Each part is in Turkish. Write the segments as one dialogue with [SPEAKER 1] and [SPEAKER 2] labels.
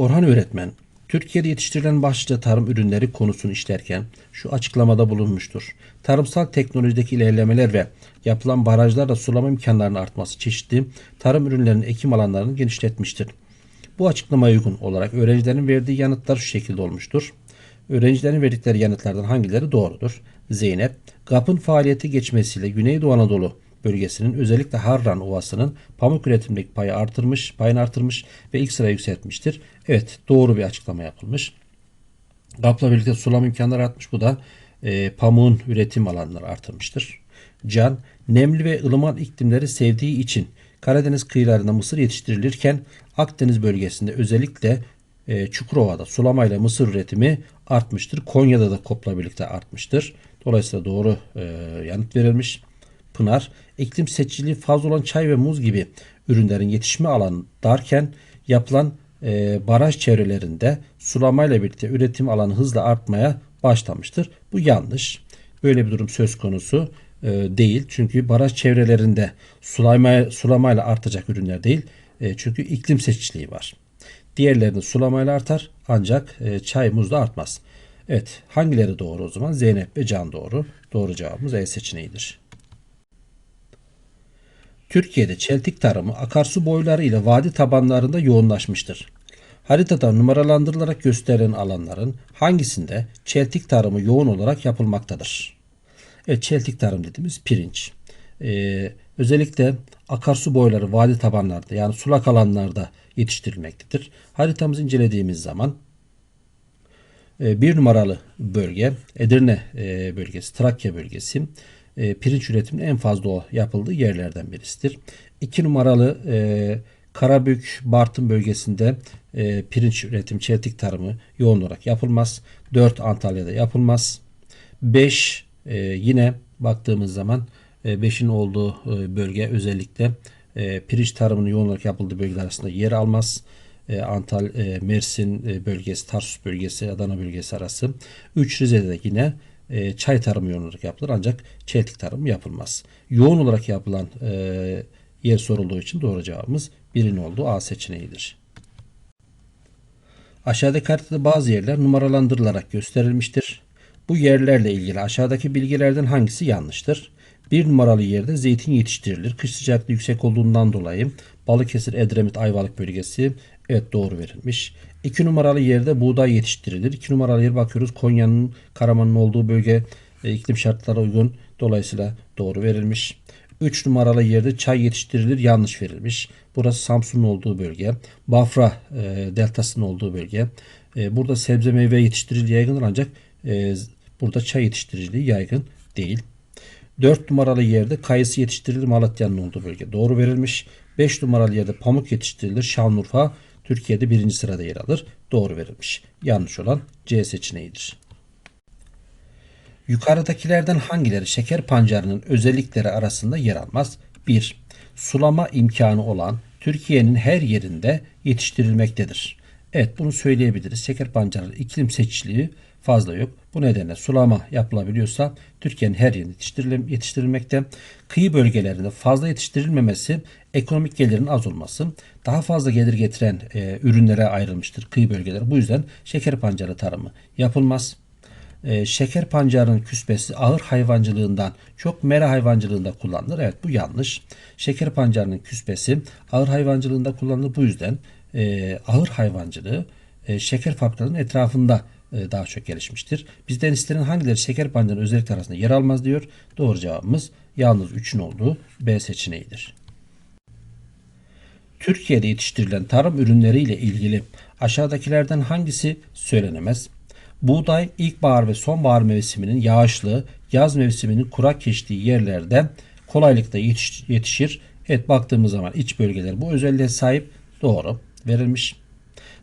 [SPEAKER 1] Orhan öğretmen, Türkiye'de yetiştirilen başlıca tarım ürünleri konusunu işlerken şu açıklamada bulunmuştur. Tarımsal teknolojideki ilerlemeler ve yapılan barajlarla sulama imkanlarının artması çeşitli tarım ürünlerinin ekim alanlarını genişletmiştir. Bu açıklamaya uygun olarak öğrencilerin verdiği yanıtlar şu şekilde olmuştur. Öğrencilerin verdikleri yanıtlardan hangileri doğrudur? Zeynep, GAP'ın faaliyeti geçmesiyle Güneydoğu Anadolu bölgesinin özellikle Harran Ovası'nın pamuk üretimindeki payı artırmış, payını artırmış ve ilk sıraya yükseltmiştir. Evet doğru bir açıklama yapılmış. GAP'la birlikte sulama imkanları artmış. Bu da e, pamuğun üretim alanları artırmıştır. Can, nemli ve ılıman iklimleri sevdiği için Karadeniz kıyılarında mısır yetiştirilirken Akdeniz bölgesinde özellikle e, Çukurova'da sulamayla mısır üretimi artmıştır. Konya'da da kopla birlikte artmıştır. Dolayısıyla doğru e, yanıt verilmiş. Pınar, iklim seçiciliği fazla olan çay ve muz gibi ürünlerin yetişme alanı darken yapılan e, baraj çevrelerinde sulamayla birlikte üretim alanı hızla artmaya başlamıştır. Bu yanlış. Böyle bir durum söz konusu e, değil. Çünkü baraj çevrelerinde sulamaya, sulamayla artacak ürünler değil. E, çünkü iklim seçiciliği var. Diğerlerinde sulamayla artar ancak e, çay muzda artmaz. Evet hangileri doğru o zaman? Zeynep ve Can doğru. Doğru cevabımız E seçeneğidir. Türkiye'de çeltik tarımı akarsu boyları ile vadi tabanlarında yoğunlaşmıştır. Haritada numaralandırılarak gösterilen alanların hangisinde çeltik tarımı yoğun olarak yapılmaktadır? Evet, çeltik tarım dediğimiz pirinç. Ee, özellikle akarsu boyları vadi tabanlarda yani sulak alanlarda yetiştirilmektedir. Haritamızı incelediğimiz zaman e, bir numaralı bölge Edirne e, bölgesi, Trakya bölgesi e, pirinç üretiminin en fazla yapıldığı yerlerden birisidir. İki numaralı e, Karabük, Bartın bölgesinde e, pirinç üretim, çeltik tarımı yoğun olarak yapılmaz. 4 Antalya'da yapılmaz. 5 e, yine baktığımız zaman 5'in olduğu e, bölge özellikle e, pirinç tarımının yoğun olarak yapıldığı bölgeler arasında yer almaz. E, Antal, e, Mersin e, bölgesi, Tarsus bölgesi, Adana bölgesi arası. 3 Rize'de de yine e, çay tarımı yoğun olarak yapılır ancak çeltik tarımı yapılmaz. Yoğun olarak yapılan e, yer sorulduğu için doğru cevabımız birin olduğu A seçeneğidir. Aşağıdaki haritada bazı yerler numaralandırılarak gösterilmiştir. Bu yerlerle ilgili aşağıdaki bilgilerden hangisi yanlıştır? Bir numaralı yerde zeytin yetiştirilir. Kış sıcaklığı yüksek olduğundan dolayı Balıkesir, Edremit, Ayvalık bölgesi evet doğru verilmiş. İki numaralı yerde buğday yetiştirilir. İki numaralı yere bakıyoruz Konya'nın, Karaman'ın olduğu bölge e, iklim şartlara uygun. Dolayısıyla doğru verilmiş. 3 numaralı yerde çay yetiştirilir yanlış verilmiş. Burası Samsun'un olduğu bölge. Bafra e, deltasının olduğu bölge. E, burada sebze meyve yetiştiriciliği yaygındır ancak e, burada çay yetiştiriciliği yaygın değil. 4 numaralı yerde kayısı yetiştirilir Malatya'nın olduğu bölge. Doğru verilmiş. 5 numaralı yerde pamuk yetiştirilir Şanlıurfa Türkiye'de birinci sırada yer alır. Doğru verilmiş. Yanlış olan C seçeneğidir. Yukarıdakilerden hangileri şeker pancarının özellikleri arasında yer almaz? 1. Sulama imkanı olan Türkiye'nin her yerinde yetiştirilmektedir. Evet bunu söyleyebiliriz. Şeker pancarı iklim seçiciliği fazla yok. Bu nedenle sulama yapılabiliyorsa Türkiye'nin her yerinde yetiştirilmekte. Kıyı bölgelerinde fazla yetiştirilmemesi ekonomik gelirin az olması daha fazla gelir getiren e, ürünlere ayrılmıştır kıyı bölgeleri. Bu yüzden şeker pancarı tarımı yapılmaz. E, şeker pancarının küspesi ağır hayvancılığından çok mera hayvancılığında kullanılır. Evet bu yanlış. Şeker pancarının küspesi ağır hayvancılığında kullanılır. Bu yüzden e, ağır hayvancılığı e, şeker fabrikalarının etrafında daha çok gelişmiştir. Bizden istenen hangileri şeker pancarının özellikleri arasında yer almaz diyor. Doğru cevabımız yalnız 3'ün olduğu B seçeneğidir. Türkiye'de yetiştirilen tarım ürünleriyle ilgili aşağıdakilerden hangisi söylenemez? Buğday ilkbahar ve sonbahar mevsiminin yağışlı, yaz mevsiminin kurak geçtiği yerlerde kolaylıkla yetiş, yetişir. Evet baktığımız zaman iç bölgeler bu özelliğe sahip doğru verilmiş.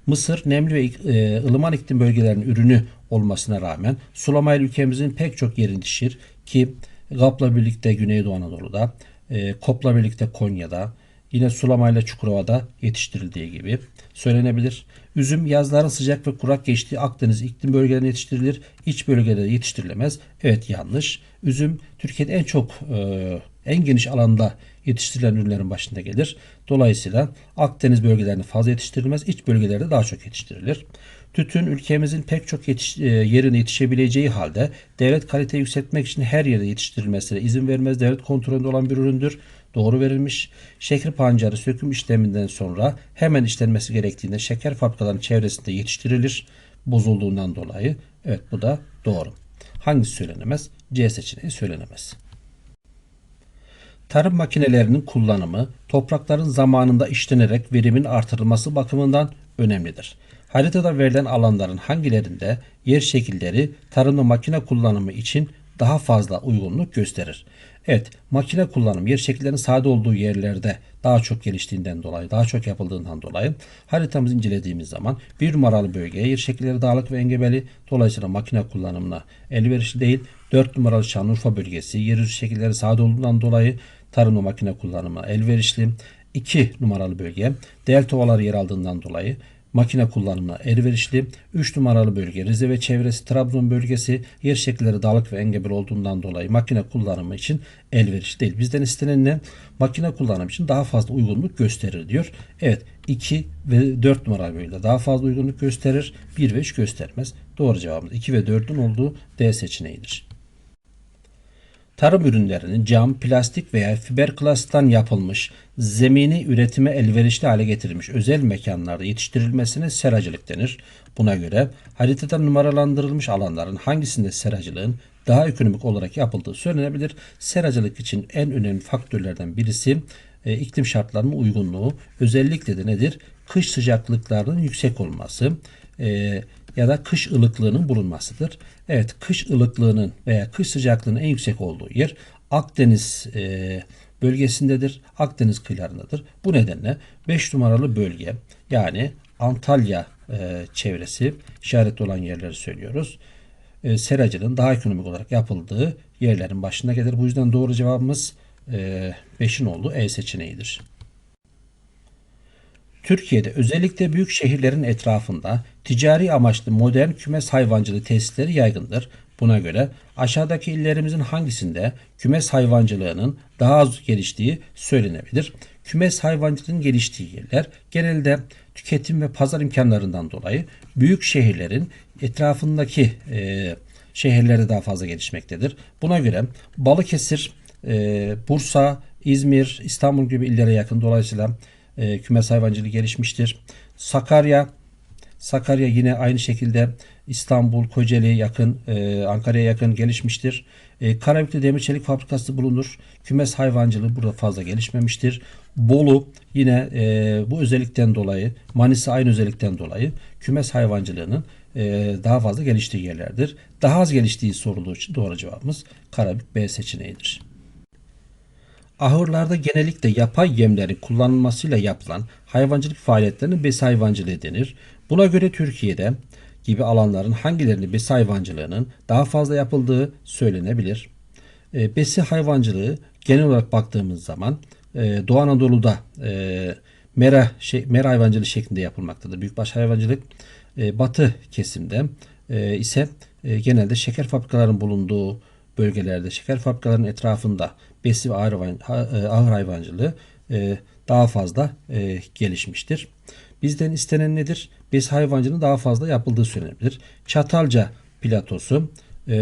[SPEAKER 1] Mısır nemli ve e, ılıman iklim bölgelerinin ürünü olmasına rağmen sulamayla ülkemizin pek çok yerini yetişir ki GAP'la birlikte Güneydoğu Anadolu'da, e, KOP'la birlikte Konya'da, yine sulamayla Çukurova'da yetiştirildiği gibi söylenebilir. Üzüm yazların sıcak ve kurak geçtiği Akdeniz iklim bölgelerinde yetiştirilir. İç bölgelerde yetiştirilemez. Evet yanlış. Üzüm Türkiye'de en çok e, en geniş alanda yetiştirilen ürünlerin başında gelir. Dolayısıyla Akdeniz bölgelerinde fazla yetiştirilmez, iç bölgelerde daha çok yetiştirilir. Tütün ülkemizin pek çok yetiş, e, yerine yetişebileceği halde devlet kaliteyi yükseltmek için her yerde yetiştirilmesine izin vermez. Devlet kontrolünde olan bir üründür. Doğru verilmiş. Şeker pancarı söküm işleminden sonra hemen işlenmesi gerektiğinde şeker fabrikalarının çevresinde yetiştirilir. Bozulduğundan dolayı. Evet bu da doğru. Hangisi söylenemez? C seçeneği söylenemez. Tarım makinelerinin kullanımı toprakların zamanında işlenerek verimin artırılması bakımından önemlidir. Haritada verilen alanların hangilerinde yer şekilleri tarımda makine kullanımı için daha fazla uygunluk gösterir? Evet, makine kullanım yer şekillerinin sade olduğu yerlerde daha çok geliştiğinden dolayı, daha çok yapıldığından dolayı haritamızı incelediğimiz zaman bir numaralı bölgeye yer şekilleri dağlık ve engebeli dolayısıyla makine kullanımına elverişli değil. 4 numaralı Şanlıurfa bölgesi yer şekilleri sade olduğundan dolayı tarım ve makine kullanımına elverişli. 2 numaralı bölge delta ovaları yer aldığından dolayı makine kullanımına elverişli. 3 numaralı bölge Rize ve çevresi Trabzon bölgesi yer şekilleri dağlık ve engebeli olduğundan dolayı makine kullanımı için elverişli değil. Bizden istenen ne? Makine kullanımı için daha fazla uygunluk gösterir diyor. Evet 2 ve 4 numaralı bölgede daha fazla uygunluk gösterir. 1 ve 3 göstermez. Doğru cevabımız 2 ve 4'ün olduğu D seçeneğidir. Tarım ürünlerinin cam, plastik veya fiberglass'tan yapılmış, zemini üretime elverişli hale getirilmiş özel mekanlarda yetiştirilmesine seracılık denir. Buna göre haritada numaralandırılmış alanların hangisinde seracılığın daha ekonomik olarak yapıldığı söylenebilir. Seracılık için en önemli faktörlerden birisi e, iklim şartlarının uygunluğu. Özellikle de nedir? Kış sıcaklıklarının yüksek olması. E, ya da kış ılıklığının bulunmasıdır. Evet kış ılıklığının veya kış sıcaklığının en yüksek olduğu yer Akdeniz e, bölgesindedir. Akdeniz kıyılarındadır. Bu nedenle 5 numaralı bölge yani Antalya e, çevresi işaretli olan yerleri söylüyoruz. E, seracılığın daha ekonomik olarak yapıldığı yerlerin başında gelir. Bu yüzden doğru cevabımız 5'in e, olduğu E seçeneğidir. Türkiye'de özellikle büyük şehirlerin etrafında ticari amaçlı modern kümes hayvancılığı tesisleri yaygındır. Buna göre aşağıdaki illerimizin hangisinde kümes hayvancılığının daha az geliştiği söylenebilir. Kümes hayvancılığının geliştiği yerler genelde tüketim ve pazar imkanlarından dolayı büyük şehirlerin etrafındaki e, şehirlerde daha fazla gelişmektedir. Buna göre Balıkesir, e, Bursa, İzmir, İstanbul gibi illere yakın dolayısıyla e, kümes hayvancılığı gelişmiştir. Sakarya Sakarya yine aynı şekilde İstanbul, Kocaeli'ye yakın, e, Ankara'ya yakın gelişmiştir. E, Karabük'te demir çelik fabrikası bulunur. Kümes hayvancılığı burada fazla gelişmemiştir. Bolu yine e, bu özellikten dolayı, Manisa aynı özellikten dolayı kümes hayvancılığının e, daha fazla geliştiği yerlerdir. Daha az geliştiği için doğru cevabımız Karabük B seçeneğidir. Ahırlarda genellikle yapay yemleri kullanılmasıyla yapılan hayvancılık faaliyetlerine besi hayvancılığı denir. Buna göre Türkiye'de gibi alanların hangilerini besi hayvancılığının daha fazla yapıldığı söylenebilir. E, besi hayvancılığı genel olarak baktığımız zaman e, Doğu Anadolu'da e, mera, şey, mera hayvancılığı şeklinde yapılmaktadır. Büyükbaş hayvancılık batı kesimde ise genelde şeker fabrikalarının bulunduğu bölgelerde şeker fabrikalarının etrafında besi ve ağır, e, hayvancılığı e, daha fazla e, gelişmiştir. Bizden istenen nedir? Besi hayvancılığının daha fazla yapıldığı söylenebilir. Çatalca platosu.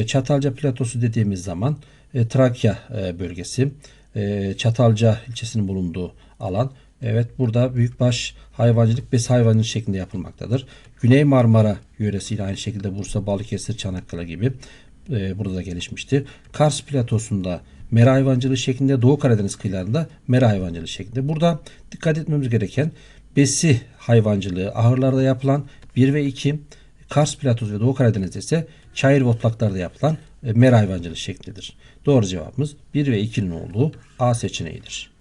[SPEAKER 1] Çatalca platosu dediğimiz zaman Trakya bölgesi. Çatalca ilçesinin bulunduğu alan. Evet burada büyükbaş hayvancılık besi hayvancılığı şeklinde yapılmaktadır. Güney Marmara yöresiyle aynı şekilde Bursa, Balıkesir, Çanakkale gibi e, burada da gelişmiştir. Kars platosunda mera hayvancılığı şeklinde Doğu Karadeniz kıyılarında mera hayvancılığı şeklinde. Burada dikkat etmemiz gereken besi hayvancılığı ahırlarda yapılan 1 ve 2 Kars platosu ve Doğu Karadeniz'de ise çayır ve otlaklarda yapılan e, mera hayvancılığı şeklidir. Doğru cevabımız 1 ve 2'nin olduğu A seçeneğidir.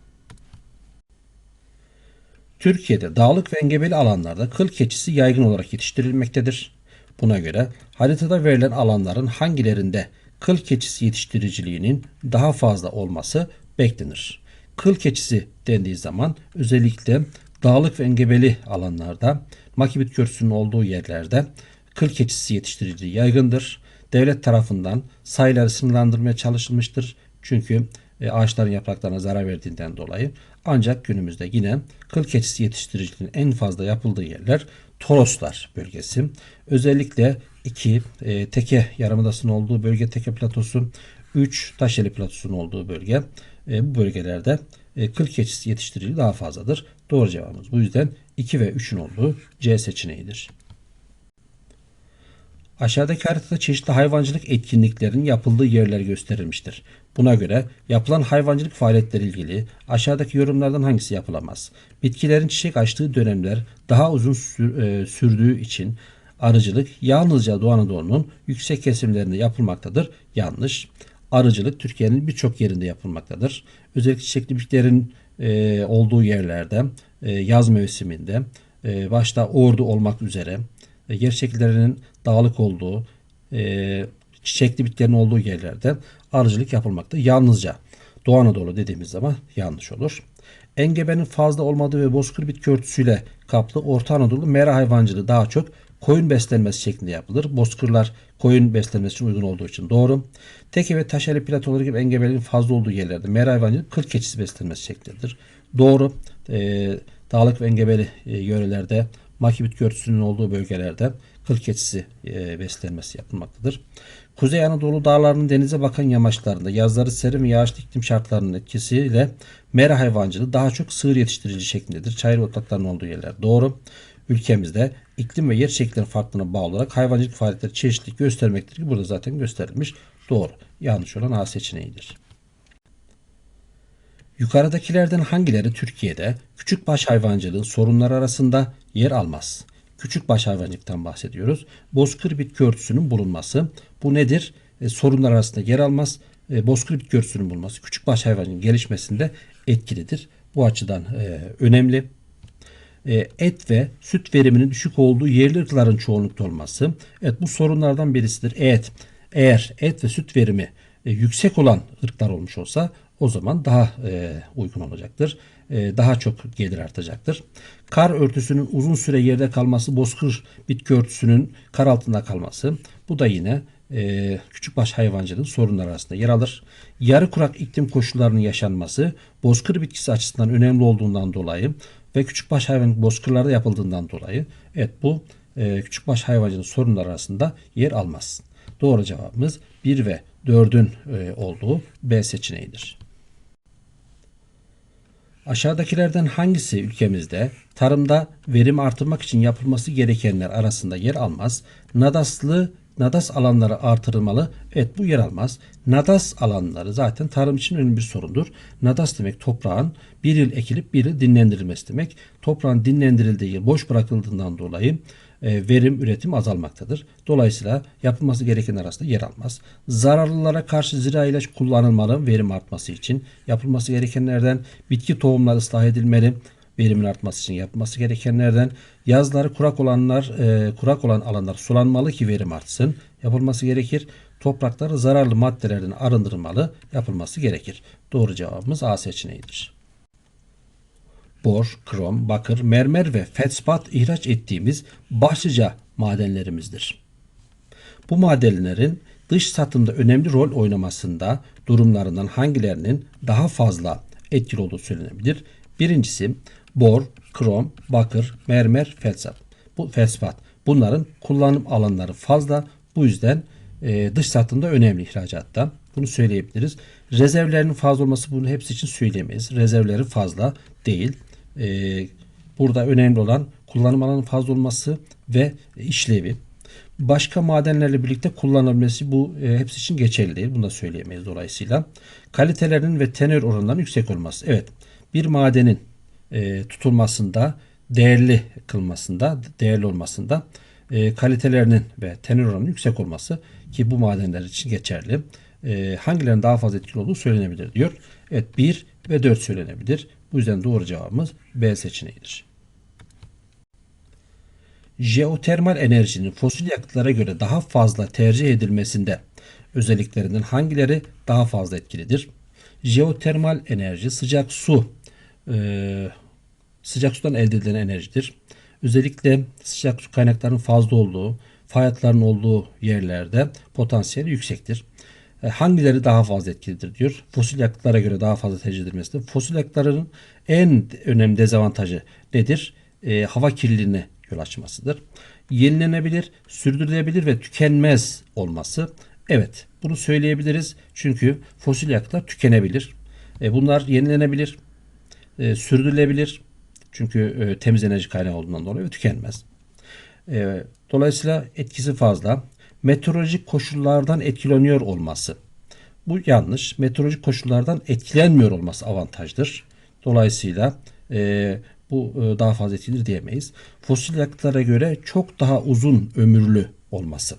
[SPEAKER 1] Türkiye'de dağlık ve engebeli alanlarda kıl keçisi yaygın olarak yetiştirilmektedir. Buna göre haritada verilen alanların hangilerinde kıl keçisi yetiştiriciliğinin daha fazla olması beklenir. Kıl keçisi dendiği zaman özellikle dağlık ve engebeli alanlarda makibit kürsünün olduğu yerlerde kıl keçisi yetiştiriciliği yaygındır. Devlet tarafından sayıları sınırlandırmaya çalışılmıştır. Çünkü e, ağaçların yapraklarına zarar verdiğinden dolayı. Ancak günümüzde yine kıl keçisi yetiştiriciliğinin en fazla yapıldığı yerler Toroslar bölgesi. Özellikle 2 e, Teke Yarımadası'nın olduğu bölge Teke Platosu, 3 Taşeli Platosu'nun olduğu bölge. E, bu bölgelerde e, kıl keçisi yetiştiriciliği daha fazladır. Doğru cevabımız bu yüzden 2 ve 3'ün olduğu C seçeneğidir. Aşağıdaki haritada çeşitli hayvancılık etkinliklerinin yapıldığı yerler gösterilmiştir. Buna göre yapılan hayvancılık faaliyetleri ilgili aşağıdaki yorumlardan hangisi yapılamaz? Bitkilerin çiçek açtığı dönemler daha uzun sür- e, sürdüğü için arıcılık yalnızca Doğu Anadolu'nun yüksek kesimlerinde yapılmaktadır. Yanlış. Arıcılık Türkiye'nin birçok yerinde yapılmaktadır. Özellikle çiçekli bitkilerin e, olduğu yerlerde e, yaz mevsiminde e, başta ordu olmak üzere e, yer şekillerinin dağlık olduğu, e, çiçekli bitkilerin olduğu yerlerde arıcılık yapılmakta. Yalnızca Doğu Anadolu dediğimiz zaman yanlış olur. Engebenin fazla olmadığı ve bozkır bitki örtüsüyle kaplı Orta Anadolu mera hayvancılığı daha çok koyun beslenmesi şeklinde yapılır. Bozkırlar koyun beslenmesi için uygun olduğu için doğru. Teke ve taşeli platoları gibi engebelerin fazla olduğu yerlerde mera hayvancılığı kırk keçisi beslenmesi şeklindedir. Doğru. E, dağlık ve engebeli e, yörelerde maki bitki örtüsünün olduğu bölgelerde kıl keçisi e, beslenmesi yapılmaktadır. Kuzey Anadolu dağlarının denize bakan yamaçlarında yazları serin ve yağışlı iklim şartlarının etkisiyle mera hayvancılığı daha çok sığır yetiştirici şeklindedir. Çayır otlaklarının olduğu yerler doğru. Ülkemizde iklim ve yer şekilleri farklılığına bağlı olarak hayvancılık faaliyetleri çeşitlilik göstermektir ki burada zaten gösterilmiş. Doğru. Yanlış olan A seçeneğidir. Yukarıdakilerden hangileri Türkiye'de küçükbaş hayvancılığın sorunları arasında yer almaz? Küçükbaş hayvancılıktan bahsediyoruz. Bozkır bitki örtüsünün bulunması. Bu nedir? E, sorunlar arasında yer almaz. E, bozkır bitki örtüsünün bulunması küçükbaş hayvancılığın gelişmesinde etkilidir. Bu açıdan e, önemli. E, et ve süt veriminin düşük olduğu yerli ırkların çoğunlukta olması. Evet bu sorunlardan birisidir. Evet eğer et ve süt verimi e, yüksek olan ırklar olmuş olsa o zaman daha e, uygun olacaktır. E, daha çok gelir artacaktır. Kar örtüsünün uzun süre yerde kalması, bozkır bitki örtüsünün kar altında kalması. Bu da yine e, küçükbaş hayvancılığın sorunları arasında yer alır. Yarı kurak iklim koşullarının yaşanması bozkır bitkisi açısından önemli olduğundan dolayı ve küçükbaş hayvan bozkırlarda yapıldığından dolayı evet bu e, küçükbaş hayvancılığın sorunları arasında yer almaz. Doğru cevabımız 1 ve 4'ün e, olduğu B seçeneğidir. Aşağıdakilerden hangisi ülkemizde tarımda verim artırmak için yapılması gerekenler arasında yer almaz? Nadaslı Nadas alanları artırılmalı. Evet bu yer almaz. Nadas alanları zaten tarım için önemli bir sorundur. Nadas demek toprağın bir yıl ekilip bir yıl dinlendirilmesi demek. Toprağın dinlendirildiği yıl boş bırakıldığından dolayı verim, üretim azalmaktadır. Dolayısıyla yapılması gereken arasında yer almaz. Zararlılara karşı zira ilaç kullanılmalı verim artması için. Yapılması gerekenlerden bitki tohumları ıslah edilmeli verimin artması için yapılması gerekenlerden yazları kurak olanlar e, kurak olan alanlar sulanmalı ki verim artsın yapılması gerekir. Toprakları zararlı maddelerden arındırılmalı yapılması gerekir. Doğru cevabımız A seçeneğidir. Bor, krom, bakır, mermer ve felspat ihraç ettiğimiz başlıca madenlerimizdir. Bu madenlerin dış satımda önemli rol oynamasında durumlarından hangilerinin daha fazla etkili olduğu söylenebilir? Birincisi bor, krom, bakır, mermer, felsat. Bu felspat. Bunların kullanım alanları fazla. Bu yüzden e, dış satımda önemli ihracatta. Bunu söyleyebiliriz. Rezervlerinin fazla olması bunu hepsi için söyleyemeyiz. Rezervleri fazla değil. E, burada önemli olan kullanım alanının fazla olması ve işlevi. Başka madenlerle birlikte kullanılabilmesi bu e, hepsi için geçerli değil. Bunu da söyleyemeyiz dolayısıyla. Kalitelerinin ve tenör oranlarının yüksek olması. Evet bir madenin e, tutulmasında, değerli kılmasında, değerli olmasında e, kalitelerinin ve tenör oranının yüksek olması ki bu madenler için geçerli. E, hangilerinin daha fazla etkili olduğu söylenebilir diyor. Evet 1 ve 4 söylenebilir. Bu yüzden doğru cevabımız B seçeneğidir. Jeotermal enerjinin fosil yakıtlara göre daha fazla tercih edilmesinde özelliklerinden hangileri daha fazla etkilidir? Jeotermal enerji sıcak su e, sıcak sudan elde edilen enerjidir. Özellikle sıcak su kaynaklarının fazla olduğu, fay hatlarının olduğu yerlerde potansiyeli yüksektir. E, hangileri daha fazla etkilidir diyor. Fosil yakıtlara göre daha fazla tercih edilmesidir. Fosil yakıtların en önemli dezavantajı nedir? E, hava kirliliğine yol açmasıdır. Yenilenebilir, sürdürülebilir ve tükenmez olması. Evet, bunu söyleyebiliriz. Çünkü fosil yakıtlar tükenebilir. E, bunlar yenilenebilir, e, sürdürülebilir. Çünkü e, temiz enerji kaynağı olduğundan dolayı tükenmez. E, dolayısıyla etkisi fazla. Meteorolojik koşullardan etkileniyor olması. Bu yanlış. Meteorolojik koşullardan etkilenmiyor olması avantajdır. Dolayısıyla e, bu e, daha fazla etkilidir diyemeyiz. Fosil yakıtlara göre çok daha uzun ömürlü olması.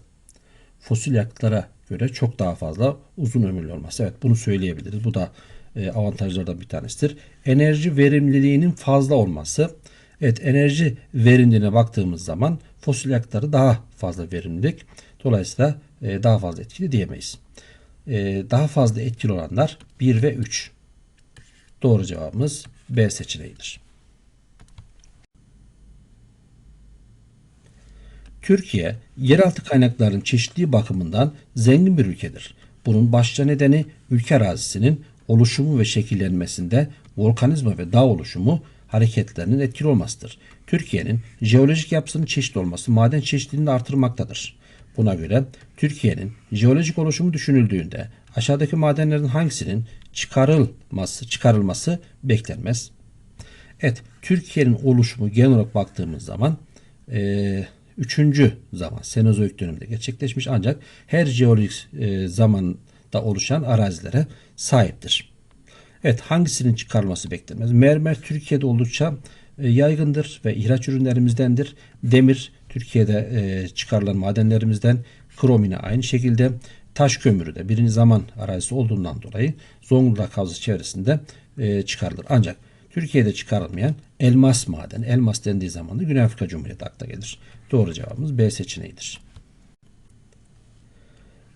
[SPEAKER 1] Fosil yakıtlara göre çok daha fazla uzun ömürlü olması. Evet bunu söyleyebiliriz. Bu da e, avantajlardan bir tanesidir. Enerji verimliliğinin fazla olması. Evet enerji verimliliğine baktığımız zaman fosil yakıtları daha fazla verimlilik. Dolayısıyla e, daha fazla etkili diyemeyiz. E, daha fazla etkili olanlar 1 ve 3. Doğru cevabımız B seçeneğidir. Türkiye, yeraltı kaynakların çeşitliği bakımından zengin bir ülkedir. Bunun başlıca nedeni ülke arazisinin oluşumu ve şekillenmesinde volkanizma ve dağ oluşumu hareketlerinin etkili olmasıdır. Türkiye'nin jeolojik yapısının çeşitli olması maden çeşitliliğini artırmaktadır. Buna göre Türkiye'nin jeolojik oluşumu düşünüldüğünde aşağıdaki madenlerin hangisinin çıkarılması çıkarılması beklenmez. Evet, Türkiye'nin oluşumu genel olarak baktığımız zaman e, üçüncü zaman Senozoik döneminde gerçekleşmiş ancak her jeolojik e, zamanda oluşan arazilere sahiptir. Evet hangisinin çıkarılması beklenmez? Mermer Türkiye'de oldukça e, yaygındır ve ihraç ürünlerimizdendir. Demir Türkiye'de e, çıkarılan madenlerimizden. Krom yine aynı şekilde. Taş kömürü de birinci zaman arazisi olduğundan dolayı Zonguldak Havzası çevresinde e, çıkarılır. Ancak Türkiye'de çıkarılmayan elmas maden, elmas dendiği zaman da Güney Afrika Cumhuriyeti akla gelir. Doğru cevabımız B seçeneğidir.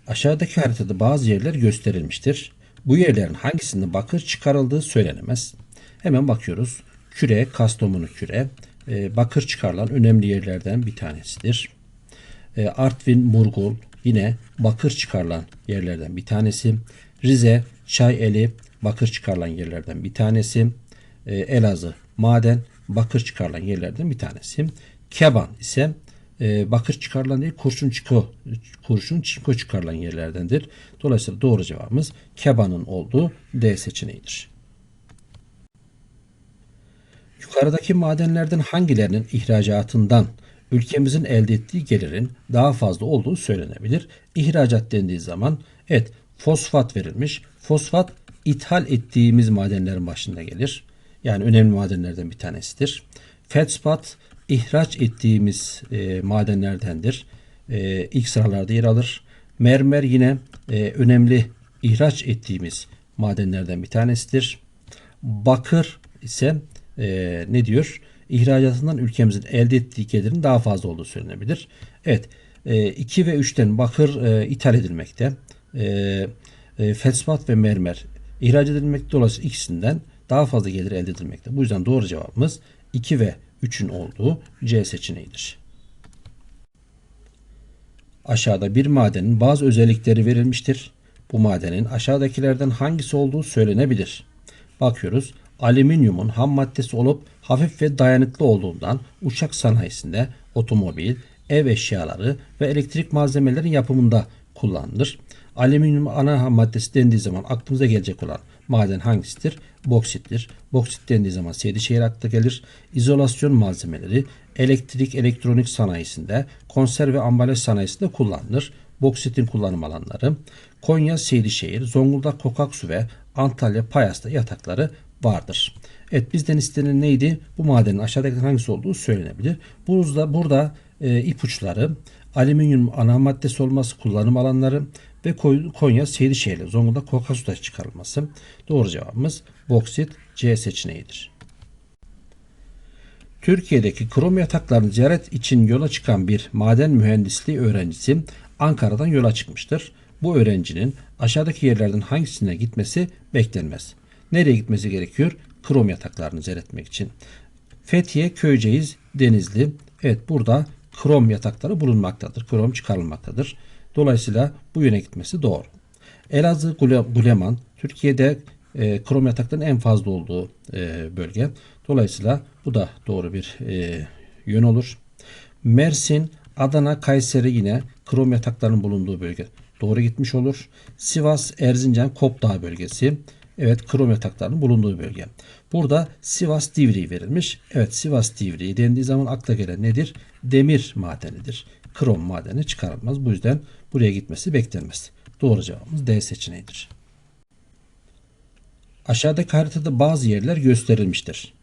[SPEAKER 1] Aşağıdaki haritada bazı yerler gösterilmiştir. Bu yerlerin hangisinde bakır çıkarıldığı söylenemez. Hemen bakıyoruz. Küre, Kastamonu küre, e, bakır çıkarılan önemli yerlerden bir tanesidir. E, Artvin, Murgul yine bakır çıkarılan yerlerden bir tanesi. Rize, Çayeli bakır çıkarılan yerlerden bir tanesi. E, Elazığ, maden bakır çıkarılan yerlerden bir tanesi. Keban ise bakır çıkarılan değil kurşun çiko kurşun çiko çıkarılan yerlerdendir. Dolayısıyla doğru cevabımız Keban'ın olduğu D seçeneğidir. Yukarıdaki madenlerden hangilerinin ihracatından ülkemizin elde ettiği gelirin daha fazla olduğu söylenebilir. İhracat dendiği zaman evet fosfat verilmiş. Fosfat ithal ettiğimiz madenlerin başında gelir. Yani önemli madenlerden bir tanesidir. Fetspat ihraç ettiğimiz e, madenlerdendir. E, ilk sıralarda yer alır. Mermer yine e, önemli ihraç ettiğimiz madenlerden bir tanesidir. Bakır ise e, ne diyor? İhracatından ülkemizin elde ettiği gelirin daha fazla olduğu söylenebilir. Evet 2 e, ve 3'ten bakır e, ithal edilmekte. E, e, felspat ve mermer ihraç edilmekte. Dolayısıyla ikisinden daha fazla gelir elde edilmekte. Bu yüzden doğru cevabımız 2 ve 3'ün olduğu C seçeneğidir. Aşağıda bir madenin bazı özellikleri verilmiştir. Bu madenin aşağıdakilerden hangisi olduğu söylenebilir. Bakıyoruz. Alüminyumun ham maddesi olup hafif ve dayanıklı olduğundan uçak sanayisinde, otomobil, ev eşyaları ve elektrik malzemelerin yapımında kullanılır. Alüminyum ana ham maddesi dendiği zaman aklımıza gelecek olan maden hangisidir? Boksittir. Boksit dendiği zaman Seydişehir akla gelir. İzolasyon malzemeleri elektrik, elektronik sanayisinde, konserve ve ambalaj sanayisinde kullanılır. Boksitin kullanım alanları Konya, Seydişehir, Zonguldak, Kokaksu ve Antalya, Payas'ta yatakları vardır. Evet bizden istenen neydi? Bu madenin aşağıdaki hangisi olduğu söylenebilir. Burada, burada e, ipuçları alüminyum ana maddesi olması, kullanım alanları ve Konya Seydişehir'le Zonguldak Kokasu'da çıkarılması. Doğru cevabımız boksit C seçeneğidir. Türkiye'deki krom yataklarını ziyaret için yola çıkan bir maden mühendisliği öğrencisi Ankara'dan yola çıkmıştır. Bu öğrencinin aşağıdaki yerlerden hangisine gitmesi beklenmez. Nereye gitmesi gerekiyor? Krom yataklarını seyretmek için. Fethiye, Köyceğiz, Denizli. Evet burada krom yatakları bulunmaktadır. Krom çıkarılmaktadır. Dolayısıyla bu yöne gitmesi doğru. Elazığ Gule- Guleman Türkiye'de e, krom yatakların en fazla olduğu e, bölge. Dolayısıyla bu da doğru bir e, yön olur. Mersin, Adana, Kayseri yine krom yatakların bulunduğu bölge. Doğru gitmiş olur. Sivas, Erzincan, Kopdağ bölgesi. Evet krom yataklarının bulunduğu bölge. Burada Sivas Divriği verilmiş. Evet Sivas Divriği dendiği zaman akla gelen nedir? Demir madenidir. Krom madeni çıkarılmaz. Bu yüzden buraya gitmesi beklenmez. Doğru cevabımız D seçeneğidir. Aşağıdaki haritada bazı yerler gösterilmiştir.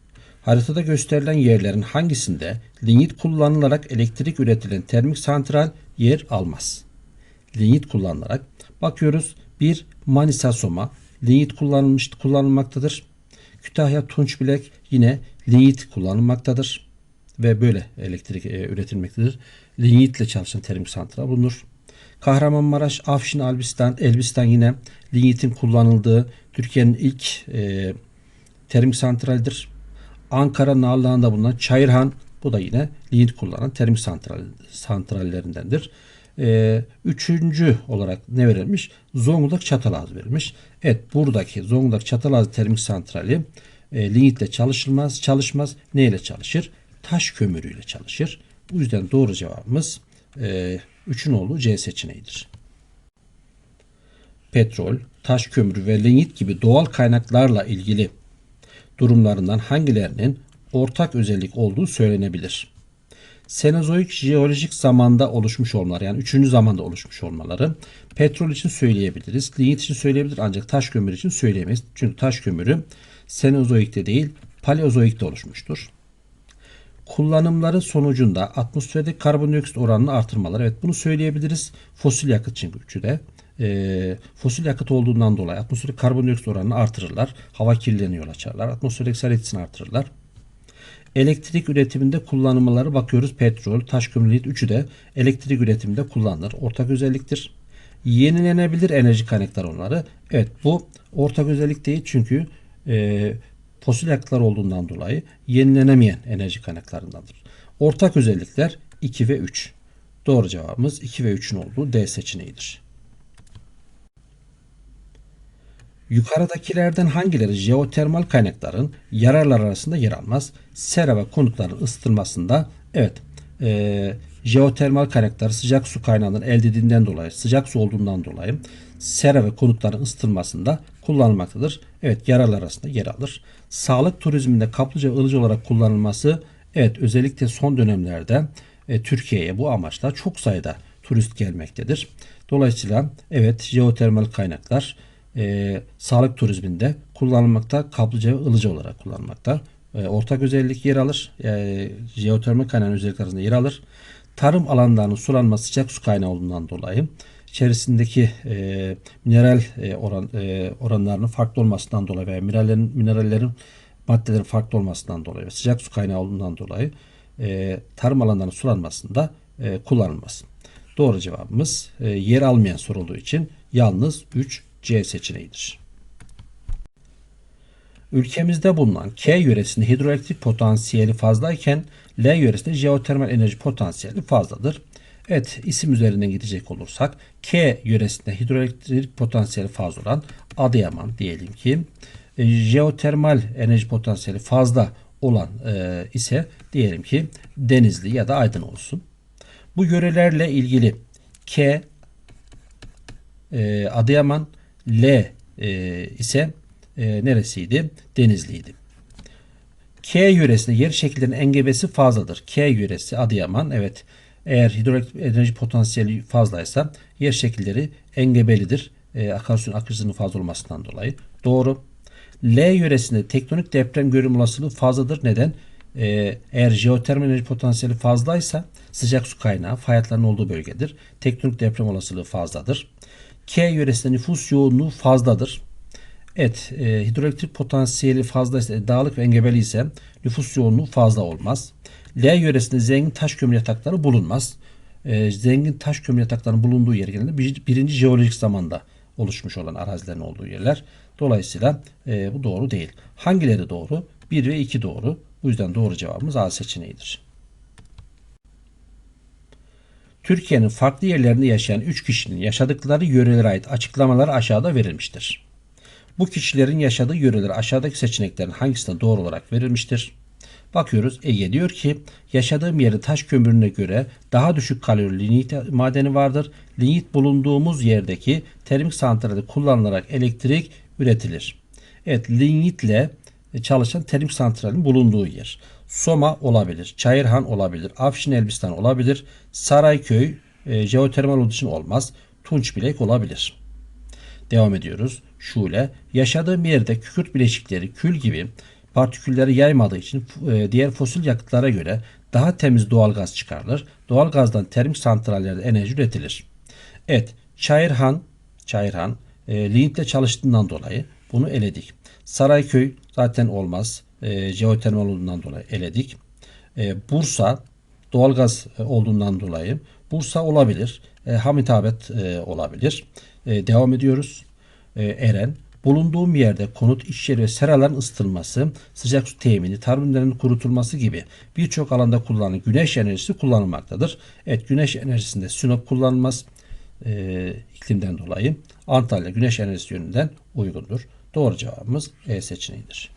[SPEAKER 1] Haritada gösterilen yerlerin hangisinde linyit kullanılarak elektrik üretilen termik santral yer almaz? Linyit kullanılarak bakıyoruz. Bir Manisa Soma linyit kullanılmış kullanılmaktadır. Kütahya Tunçbilek yine linyit kullanılmaktadır ve böyle elektrik e, üretilmektedir. Linyitle çalışan termik santral bulunur. Kahramanmaraş, Afşin, Albistan, Elbistan yine linyitin kullanıldığı Türkiye'nin ilk e, termik santralidir. Ankara Nallıhan'da bulunan Çayırhan bu da yine linyit kullanan termik santral, santrallerindendir. E, üçüncü olarak ne verilmiş? Zonguldak Çatalazı verilmiş. Evet buradaki Zonguldak Çatalazı termik santrali e, linyitle çalışılmaz, çalışmaz. Neyle çalışır? Taş kömürüyle çalışır. Bu yüzden doğru cevabımız e, üçün olduğu C seçeneğidir. Petrol, taş kömürü ve linyit gibi doğal kaynaklarla ilgili durumlarından hangilerinin ortak özellik olduğu söylenebilir. Senozoik jeolojik zamanda oluşmuş olmaları yani 3. zamanda oluşmuş olmaları petrol için söyleyebiliriz. Linyit için söyleyebilir ancak taş kömürü için söyleyemeyiz. Çünkü taş kömürü Senozoik'te değil Paleozoik'te oluşmuştur. Kullanımları sonucunda atmosferdeki karbondioksit oranını artırmaları. Evet bunu söyleyebiliriz. Fosil yakıt çünkü de. E, fosil yakıt olduğundan dolayı atmosferdeki karbondioksit oranını artırırlar. Hava kirliliğine yol açarlar. Atmosferdeki sera etkisini artırırlar. Elektrik üretiminde kullanımları bakıyoruz. Petrol, taş kömürü, üçü de elektrik üretiminde kullanılır. Ortak özelliktir. Yenilenebilir enerji kaynakları onları. Evet bu ortak özellik değil çünkü e, fosil yakıtlar olduğundan dolayı yenilenemeyen enerji kaynaklarındandır. Ortak özellikler 2 ve 3. Doğru cevabımız 2 ve 3'ün olduğu D seçeneğidir. Yukarıdakilerden hangileri jeotermal kaynakların yararlar arasında yer almaz? Sera ve konutların ısıtılmasında evet e, jeotermal kaynaklar sıcak su kaynağından elde edildiğinden dolayı sıcak su olduğundan dolayı sera ve konutların ısıtılmasında kullanılmaktadır. Evet yararlar arasında yer alır. Sağlık turizminde kaplıca ılıcı olarak kullanılması evet özellikle son dönemlerde e, Türkiye'ye bu amaçla çok sayıda turist gelmektedir. Dolayısıyla evet jeotermal kaynaklar e, sağlık turizminde kullanılmakta, kaplıca ve ılıcı olarak kullanılmakta. E, ortak özellik yer alır. E, jeotermal kaynağın özellikleri arasında yer alır. Tarım alanlarının sulanması sıcak su kaynağı olduğundan dolayı içerisindeki e, mineral e, oran, e, oranlarının farklı olmasından dolayı veya minerallerin, minerallerin maddelerin farklı olmasından dolayı ve sıcak su kaynağı olduğundan dolayı e, tarım alanlarının sulanmasında e, kullanılmaz. Doğru cevabımız e, yer almayan sorulduğu için yalnız 3 C seçeneğidir. Ülkemizde bulunan K yöresinde hidroelektrik potansiyeli fazlayken L yöresinde jeotermal enerji potansiyeli fazladır. Evet isim üzerinden gidecek olursak K yöresinde hidroelektrik potansiyeli fazla olan Adıyaman diyelim ki e, jeotermal enerji potansiyeli fazla olan e, ise diyelim ki Denizli ya da Aydın olsun. Bu yörelerle ilgili K e, Adıyaman L e, ise e, neresiydi? Denizli'ydi. K yöresinde yer şekillerinin engebesi fazladır. K yöresi Adıyaman evet eğer hidroelektrik enerji potansiyeli fazlaysa yer şekilleri engebelidir. E, akarsuyun akışının fazla olmasından dolayı. Doğru. L yöresinde tektonik deprem görüm olasılığı fazladır. Neden? Ee, eğer jeotermal enerji potansiyeli fazlaysa sıcak su kaynağı fay hatlarının olduğu bölgedir. Tektonik deprem olasılığı fazladır. K yöresinde nüfus yoğunluğu fazladır. Evet, e, hidroelektrik potansiyeli fazlaysa, e, dağlık ve engebeli ise nüfus yoğunluğu fazla olmaz. L yöresinde zengin taş kömür yatakları bulunmaz. E, zengin taş kömür yataklarının bulunduğu yer genelde bir, birinci jeolojik zamanda oluşmuş olan arazilerin olduğu yerler. Dolayısıyla e, bu doğru değil. Hangileri doğru? 1 ve 2 doğru. Bu yüzden doğru cevabımız A seçeneğidir. Türkiye'nin farklı yerlerinde yaşayan 3 kişinin yaşadıkları yörelere ait açıklamalar aşağıda verilmiştir. Bu kişilerin yaşadığı yöreler aşağıdaki seçeneklerin hangisine doğru olarak verilmiştir? Bakıyoruz Ege diyor ki yaşadığım yerin taş kömürüne göre daha düşük kalorili lignit madeni vardır. Lignit bulunduğumuz yerdeki termik santralde kullanılarak elektrik üretilir. Evet lignitle çalışan termik santralin bulunduğu yer. Soma olabilir, Çayırhan olabilir, Afşin Elbistan olabilir, Sarayköy e, jeotermal olduğu için olmaz. Tunçbilek olabilir. Devam ediyoruz. Şule, yaşadığım yerde kükürt bileşikleri kül gibi partikülleri yaymadığı için e, diğer fosil yakıtlara göre daha temiz doğalgaz çıkarılır. Doğalgazdan termik santrallerde enerji üretilir. Evet, Çayırhan, Çayırhan e, lignitle çalıştığından dolayı bunu eledik. Sarayköy zaten olmaz. E, jeotermal olduğundan dolayı eledik. E, Bursa doğalgaz olduğundan dolayı Bursa olabilir. E, Hamitabet e, olabilir. E, devam ediyoruz. Eren bulunduğum yerde konut, iş yeri ve seraların ısıtılması, sıcak su temini, tarım ürünlerinin kurutulması gibi birçok alanda kullanılan güneş enerjisi kullanılmaktadır. Evet güneş enerjisinde Sinop kullanılmaz e, iklimden dolayı. Antalya güneş enerjisi yönünden uygundur. Doğru cevabımız E seçeneğidir.